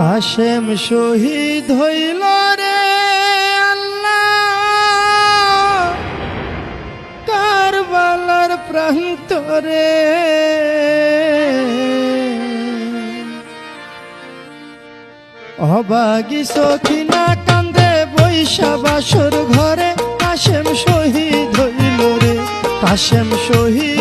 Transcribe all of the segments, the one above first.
কাশেম শহীদ হইল রে কারবালার প্রান্ত রে। অবাগি সখিনা কান্দে বৈশা বাসর ঘরে, কাশেম শহীদ হইল রে, কাশেম শহীদ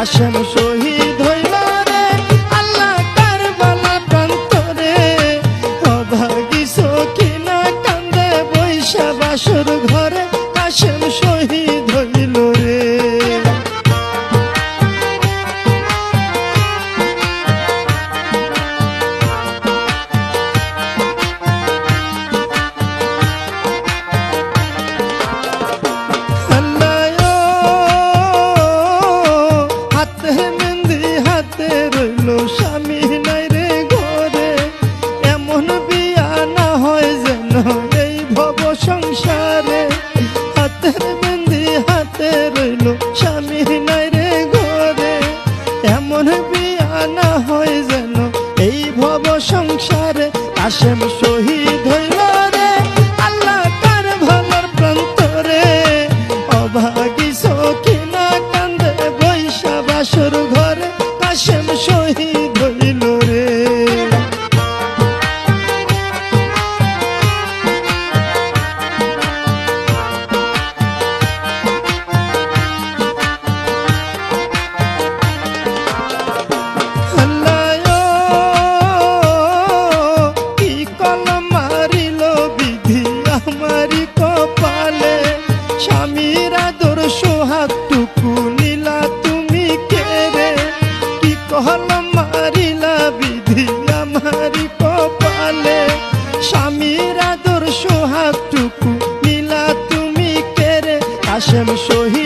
কাশেম শহীদ হইল রে, আল্লাহ তার বালা প্রান্তরে অভাগী সখিনা কান্দে বৈশা বাসুর ঘরে কাশেম শহীদ হাতে রইল স্বামী নাই রে ঘরে। এমন বিয়ানা হয় যেন এই ভব সংসারে আসেম সহি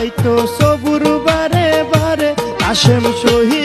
পাইতো সবুর বারে বারে আসেম সহি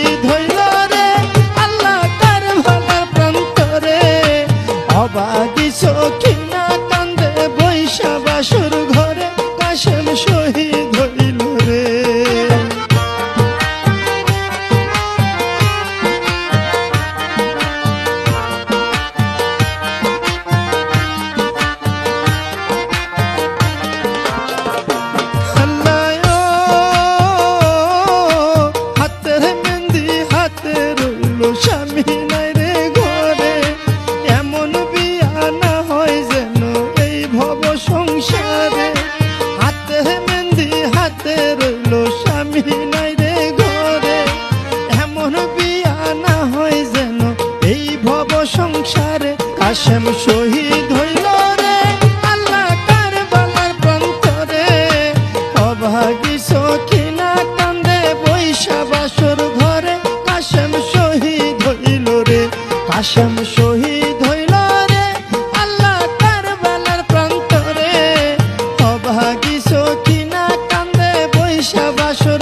ইসলাম শহীদ হইল রে, আল্লাহ কারবালার প্রান্তরে। অভাগী সখিনা কান্দে বৈশা বাসর ঘরে, কাশেম শহীদ হইল রে, কাশেম শহীদ হইল রে, আল্লাহ কারবালার প্রান্তরে। অভাগী সখিনা কান্দে বৈশা বাসর